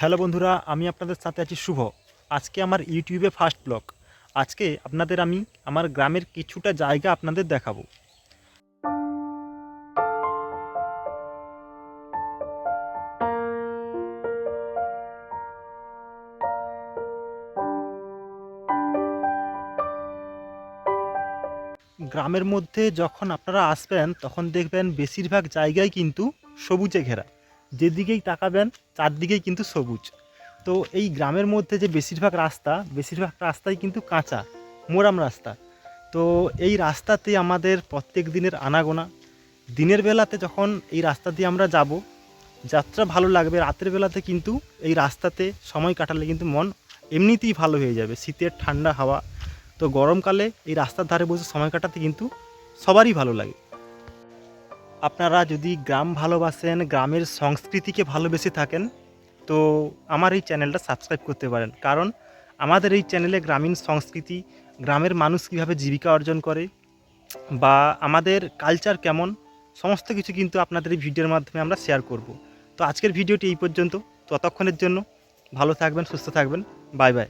Hello বন্ধুরা, আমি আপনাদের সাথে আছি শুভ। আজকে আমার ইউটিউবে ফার্স্ট ব্লগ। আজকে আপনাদের আমি আমার গ্রামের কিছুটা জায়গা আপনাদের দেখাবো। গ্রামের মধ্যে যখন আপনারা আসবেন, তখন দেখবেন বেশিরভাগ জায়গায় কিন্তু সবুজে ঘেরা। যেদিকেই তাকাবেন চারদিকেই কিন্তু সবুজ। তো এই গ্রামের মধ্যে যে বেশিরভাগ রাস্তা, বেশিরভাগ রাস্তাই কিন্তু কাঁচা, মোরাম রাস্তা। তো এই রাস্তাতে আমাদের প্রত্যেক দিনের আনাগোনা। দিনের বেলাতে যখন এই রাস্তা দিয়ে আমরা যাব, যাত্রা ভালো লাগবে, রাতের বেলাতে কিন্তু এই রাস্তাতে সময় কাটালে কিন্তু মন এমনিতেই ভালো হয়ে যাবে, শীতের ঠান্ডা হাওয়া। তো গরমকালে এই রাস্তার ধারে বসে সময় কাটাতে কিন্তু সবারই ভালো লাগে। আপনারা যদি গ্রাম ভালোবাসেন, গ্রামের সংস্কৃতিকে ভালোবেসে থাকেন, তো আমার এই চ্যানেলটা সাবস্ক্রাইব করতে পারেন। কারণ আমাদের এই চ্যানেলে গ্রামীণ সংস্কৃতি, গ্রামের মানুষ কীভাবে জীবিকা অর্জন করে বা আমাদের কালচার কেমন, সমস্ত কিছু কিন্তু আপনাদের এই ভিডিওর মাধ্যমে আমরা শেয়ার করব। তো আজকের ভিডিওটি এই পর্যন্ত। ততক্ষণের জন্য ভালো থাকবেন, সুস্থ থাকবেন। Bye bye